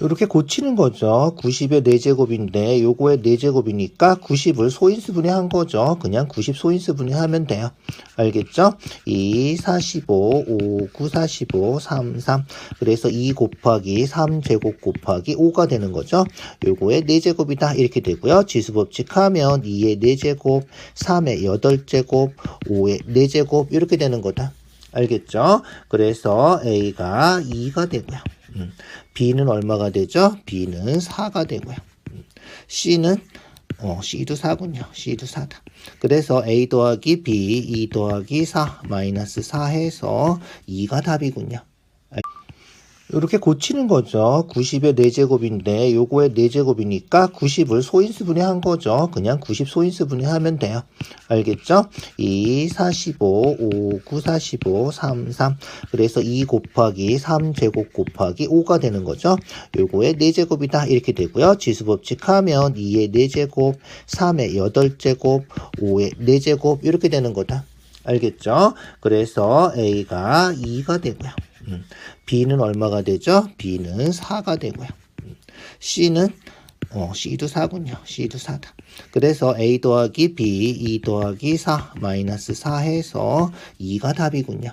이렇게 고치는 거죠. 90의 4제곱인데 요거의 4제곱이니까 90을 소인수분해 한 거죠. 그냥 90 소인수분해 하면 돼요. 알겠죠? 2, 45, 5, 9, 45, 3, 3. 그래서 2 곱하기 3제곱 곱하기 5가 되는 거죠. 요거의 4제곱이다. 이렇게 되고요. 지수법칙 하면 2의 4제곱, 3의 8제곱, 5의 4제곱 이렇게 되는 거다. 알겠죠? 그래서 A가 2가 되고요. 음. B는 얼마가 되죠? B는 4가 되고요. 음. C는 어, C도 4군요. C도 4다. 그래서 A 더하기 B, 2 더하기 4, 마이너스 4 해서 2가 답이군요. 이렇게 고치는 거죠. 90의 4제곱인데 요거의 4제곱이니까 90을 소인수 분해 한 거죠. 그냥 90 소인수 분해 하면 돼요. 알겠죠? 2, 45, 5, 9, 45, 3, 3. 그래서 2 곱하기 3제곱 곱하기 5가 되는 거죠. 요거의 4제곱이다. 이렇게 되고요. 지수법칙 하면 2의 4제곱, 3의 8제곱, 5의 4제곱 이렇게 되는 거다. 알겠죠? 그래서 A가 2가 되고요. 음. B는 얼마가 되죠? B는 4가 되고요. 음. C는 어, C도 4군요. C도 4다. 그래서 A 더하기 B, 2 더하기 4, 마이너스 4 해서 2가 답이군요.